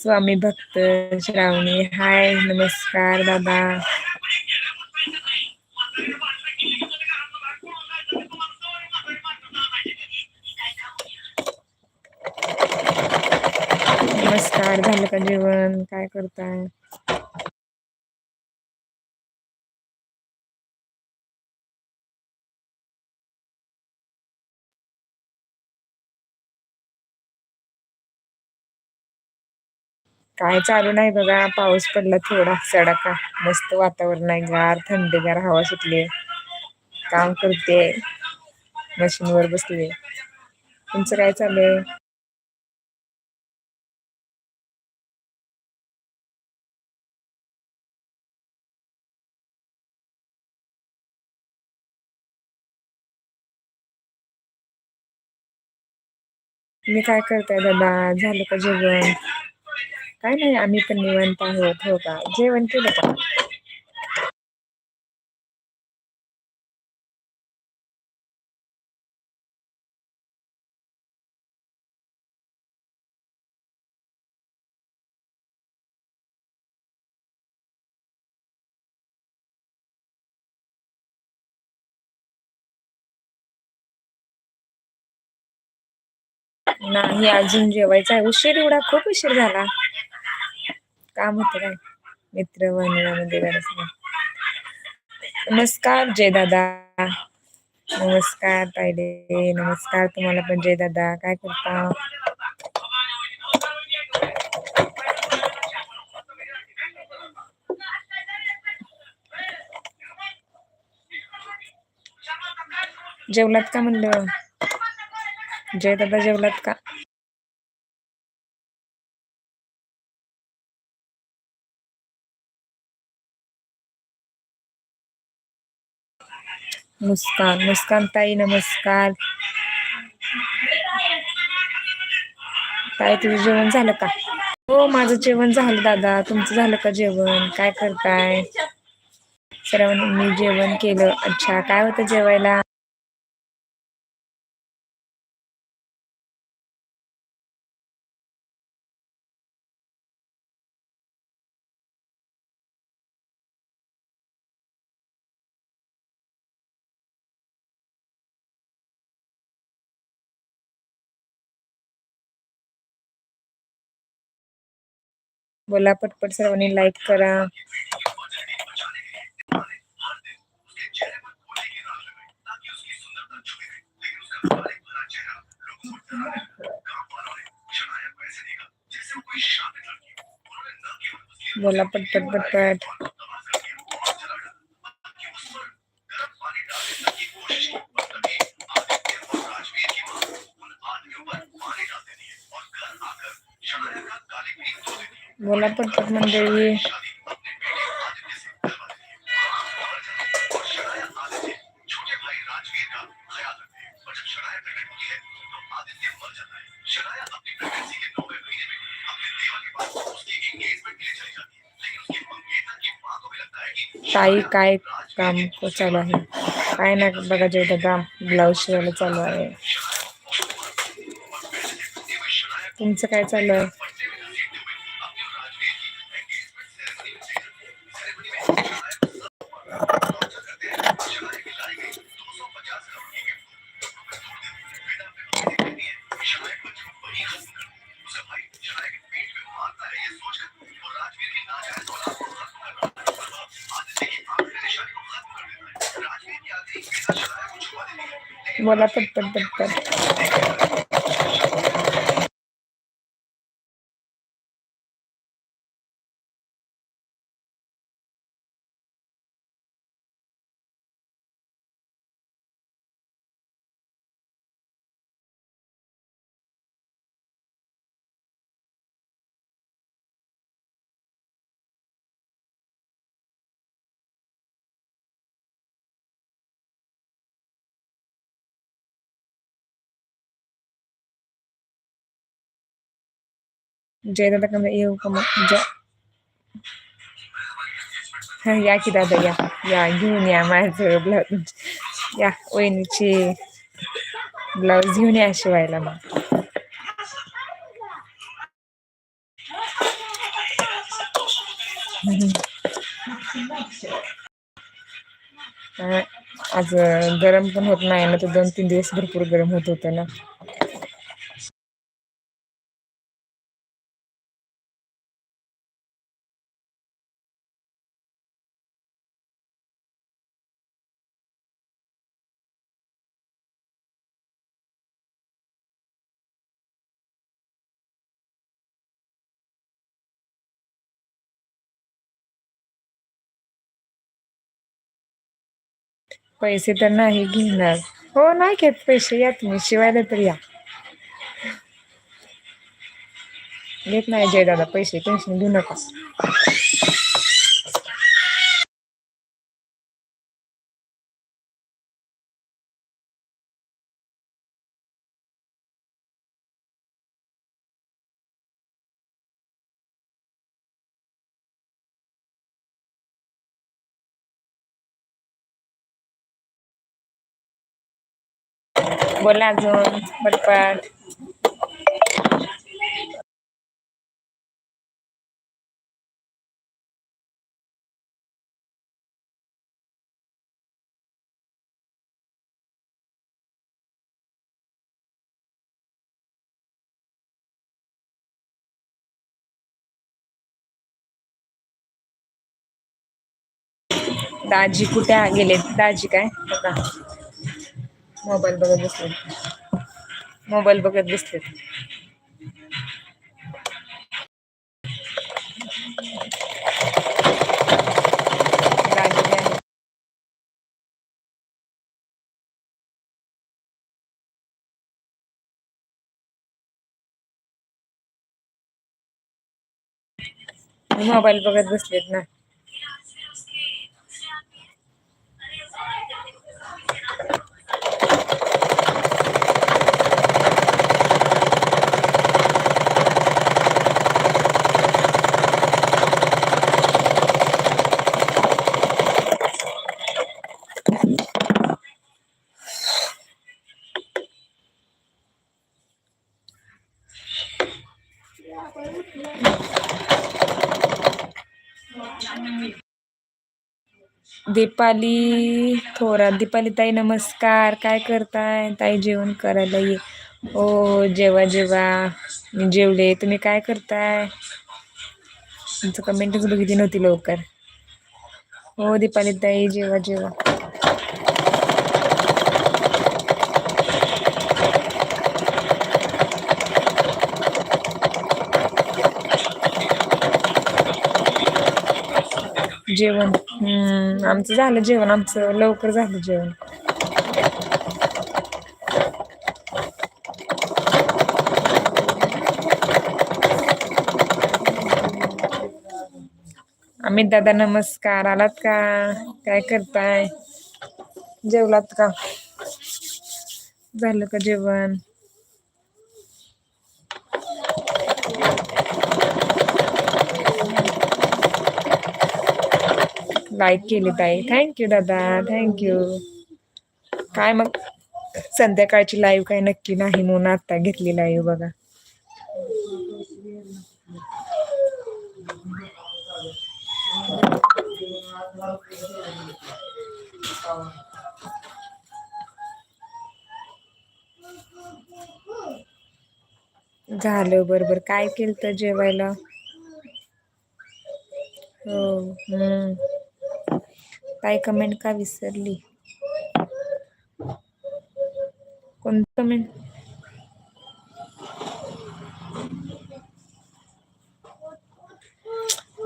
स्वामी भक्त श्रावणी. हाय नमस्कार बाबा. नमस्कार झालं का जेवण? काय करताय? काय चालू नाही बघा. पाऊस पडला थोडा सडका. मस्त वातावरण आहे. गार थंडीगार हवा सुटली काम करते मशीन वर बसले तुमचं काय चालूय मी काय करताय दादा? झालं का जेवण? काय नाही आम्ही पण निवांत आहोत हो का जेवण केलं का नाही अजून जेवायचा आहे उशीर एवढा खूप उशीर झाला. काम होतं काय? मित्र वगैरे नमस्कार जय दादा. नमस्कार तायडे नमस्कार तुम्हाला पण जय दादा. काय करता? जेवलात का म्हणलं? जय दादा जेवलात का? मुस्कान मुस्कान ताई नमस्कार. ताई तुझं जेवण झालं का? हो माझं जेवण झालं दादा. तुमचं झालं का जेवण? काय करताय? सर्वांनी मी जेवण केलं. अच्छा काय होतं जेवायला? बोला पटपट सर्वांनी लाईक करा। बोला पटपट पटपट। बोला पटपट मंडळी. ताई काय काम चालू आहे? काय ना बघा जेवढं काम ब्लाऊज शिवायला चालू आहे. तुमचं काय चालू आहे? बोला पटपट पटपट जय दादा का येऊ का मग जय या की दादा या या घेऊन या माझं ब्लाऊज या वहिनीची ब्लाऊज घेऊन या शिवायला मग आज गरम पण होत नाही ना तर दोन तीन दिवस भरपूर गरम होत होतं ना पैसे तर नाही घेणार. हो नाही घेत पैसे. या तुम्ही. शिवायला तर या. घेत नाही जय दादा पैसे. टेन्शन घेऊ नका. बोला अजून पटपट दाजी कुठे गेले दाजी काय? बघा मोबाईल बघत बसले. मोबाईल बघत बसले. मोबाईल बघत बसलेत ना. दीपाली थोरात दीपाली ताई नमस्कार. काय करताय? ताई जेवण करायला ये. हो जेवा जेवा. मी जेवले. तुम्ही काय करताय? तुमचं कमेंटच बघितली नव्हती लवकर. हो दीपाली ताई जेवा जेवा. जेवण. हम्म आमचं झालं जेवण आमचं लवकर झालं जेवण. अमित दादा नमस्कार आलात का? काय करताय? जेवलात का? झालं का जेवण? लाईक केली ताई. थँक्यू दादा. थँक्यू काय मग? संध्याकाळची लाईव्ह काय नक्की नाही म्हणून आता घेतली लाईव्ह बघा. झालं बरोबर. काय केलं तर जेवायला? हो हम्म. काय कमेंट का विसरली? कोणती कमेंट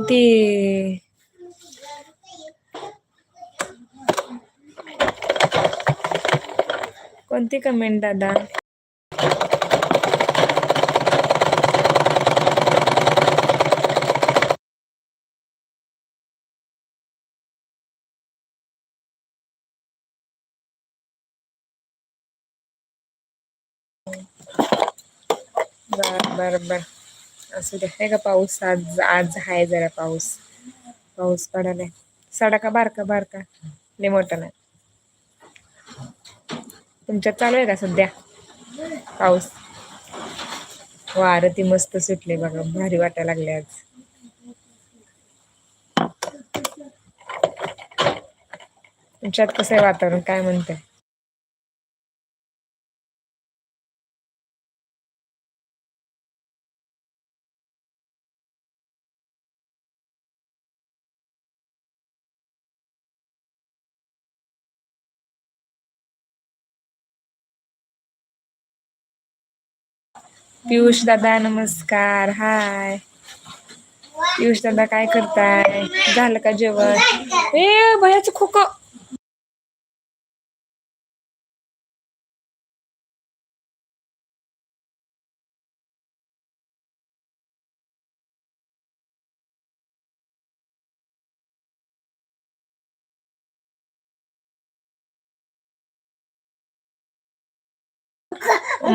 ते कोणती कमेंट दादा? रब्बा असू द्या हे का पाऊस? आज आज आहे जरा पाऊस. पाऊस पडला सडा का बारका बारका? नाही मोठा नाही. तुमच्यात चालू आहे का सध्या? पाऊस. वारं ती मस्त सुटली बघा. भारी वाटायला लागले आज. तुमच्यात कसं आहे वातावरण? काय म्हणतंय? पियुष दादा नमस्कार. हाय पियुष दादा काय करताय? झालं का जेवण? ए भयाचं खोक.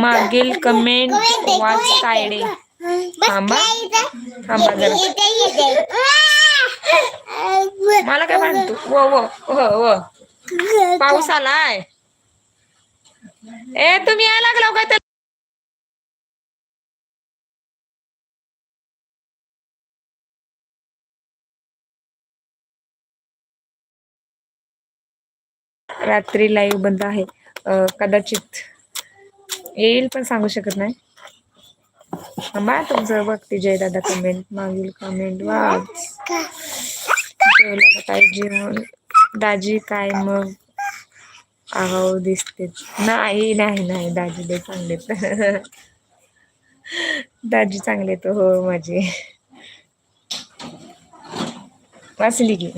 मागील कमेंट वाच तायडे थांबा. थांबा जरा. मला काय म्हणतो वो वो हो पाऊस आलाय. ए तुम्ही यायला लागलो हो काय तर रात्री लाईव्ह बंद आहे. कदाचित येईल पण सांगू शकत नाही. थांबा तुमचं बघते जयदादा कमेंट मागील कमेंट वा जेवला काय जेवण? दाजी काय मग? आगाऊ दिसते. नाही नाही नाही दाजी दे चांगले दाजी चांगले तो हो माझे. वाचली की.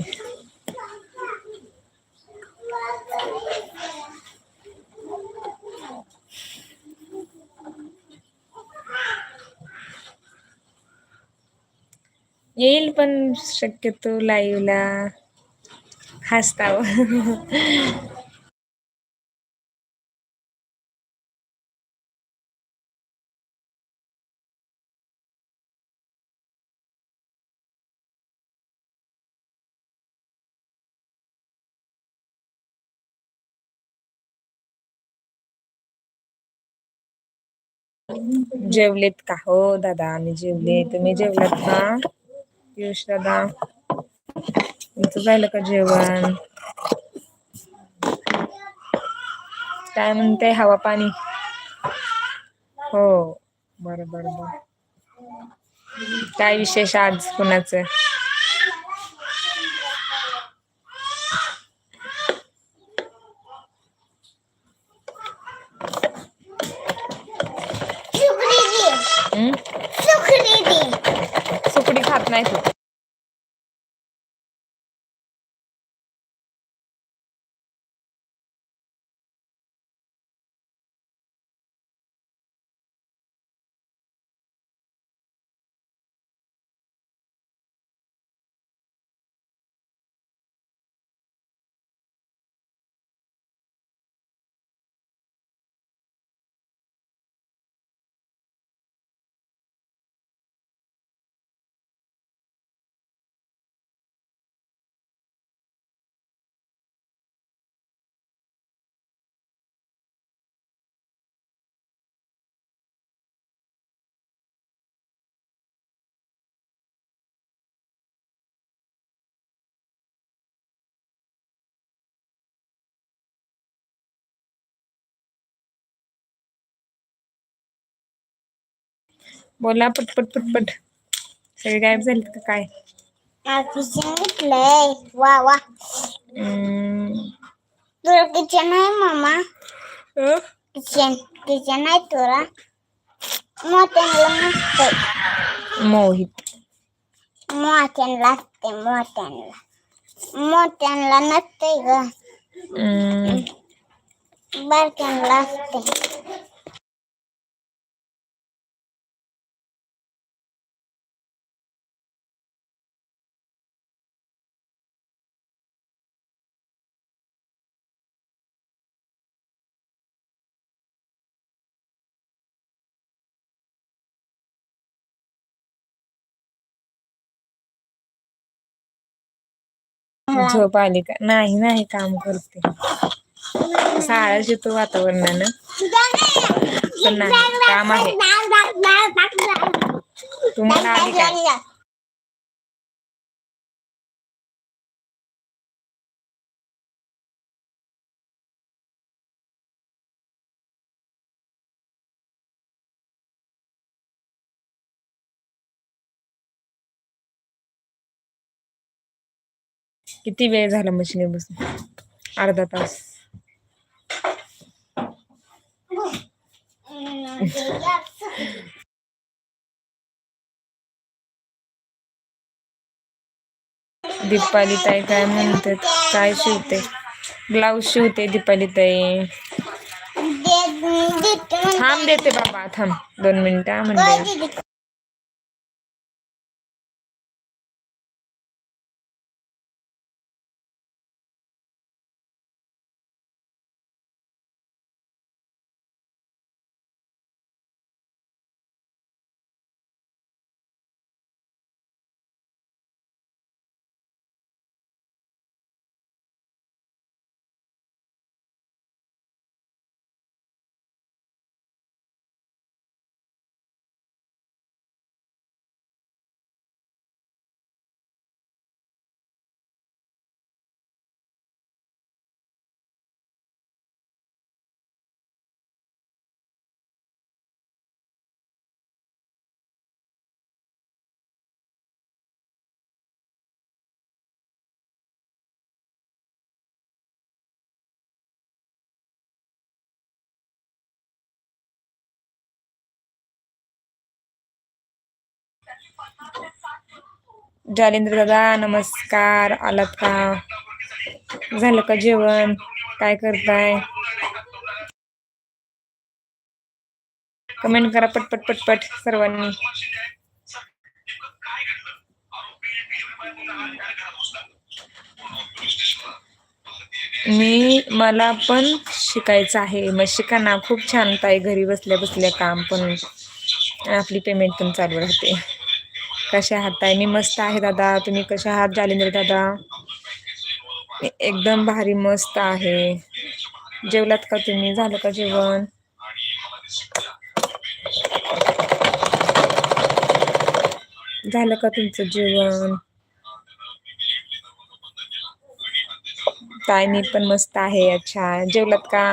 येईल पण शक्यतो लाईव्हला. हसताव. जेवलेत का? हो दादा आम्ही जेवले. तुम्ही जेवलात का? पियुष दादा तुमचं झालं का जेवण काय म्हणते हवा पाणी हो बर बर बर काय विशेष आज कुणाचं हं? सुकडी खात नाही तू बोला पटपट पटपट सगळे गायब झालेत का काय? वा वा. तुला किचन आहे मामा? किचन किचन आहे तुला? मोत्यांना नसते मोहित. मोत्यांना असते मोत्यांना मोत्यांना नसते ग. बारक्यांना असते झोप आली का? नाही नाही काम करते. शाळा येतो वातावरणानं. पण नाही काम आहे. तुम्हाला आली का किती वेळ झाला मशिनी बसून? अर्धा तास. दीपाली ताई काय म्हणतात? काय शिवते? ब्लाऊज शिवते दीपाली ताई. थांब देते बाबा थांब. दोन मिनिटं म्हणजे जालेंद्र दादा नमस्कार आलात का झालं का जेवण? काय करताय? कमेंट करा पटपट पटपट सर्वांनी. मी मला पण शिकायचं आहे. मग शिका ना. खूप छान ताई घरी बसल्या बसल्या काम पण. आपली पेमेंट पण चालू राहते. कशा आहात ताई? मी मस्त आहे दादा. तुम्ही कसे आहात? जालिंद्र दादा? एकदम भारी मस्त आहे. जेवलात का तुम्ही? झालं का जेवण? झालं का तुमचं जेवण? काय मी पण मस्त आहे. अच्छा. जेवलात का?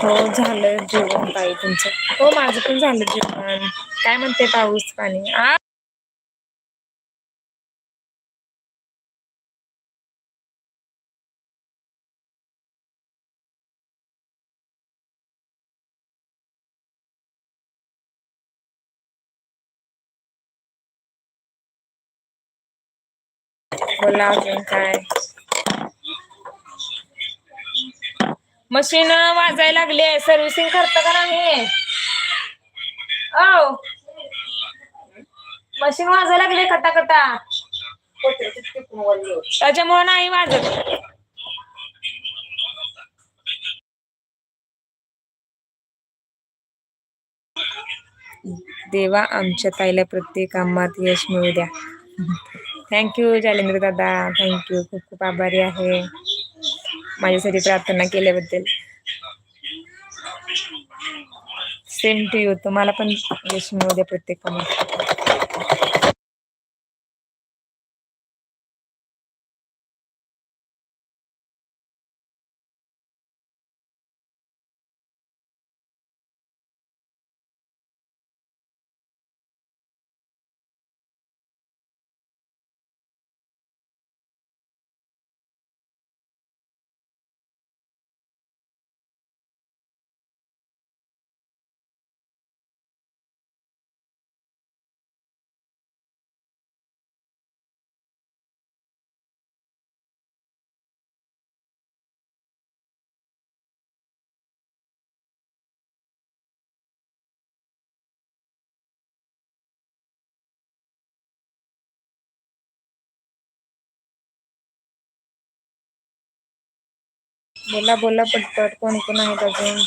हो झालं जेवण ताई तुमचं. हो माझं पण झालं जेवण. काय म्हणते पाऊस पाणी? आ? बोला अजून काय? मशीन वाजायला लागली आहे. सर्व्हिसिंग करतं का नाही? औ. मशीन वाजायला लागली कटा कटा त्याच्यामुळे नाही वाजत. देवा आमच्या ताईला प्रत्येक कामात यश मिळू द्या. थँक्यू जालेंद्र दादा. थँक्यू खूप खूप आभारी आहे. माझ्यासाठी प्रार्थना केल्याबद्दल. सेम टू यू तुम्हाला पण यश मिळू द्या प्रत्येक बोला बोला पटपट. कोण कोण आहेत अजून?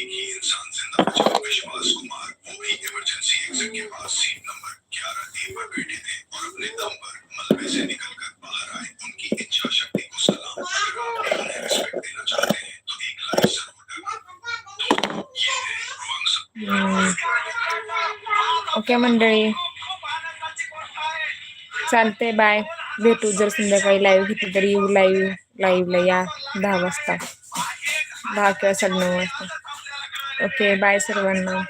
एक ही इंसान ज़िंदा बचा विश्वास कुमार वो भी इमरजेंसी एग्जिट के पास सीट नंबर ग्यारह पर बैठे थे और अपने दम पर मलबे से बाहर आए उनकी इच्छा शक्ति को सलाम अगर आप उन्हें रिस्पेक्ट देना चाहते हैं तो एक ज़रूर ओके मंडळी. चालते बाय भेटू जर संध्याकाळी लाईव्ह तरी येऊ लाईव्ह लाईव्हला या. दहा वाजता. दहा किंवा साडे नऊ वाजता. Okay, bye, everyone.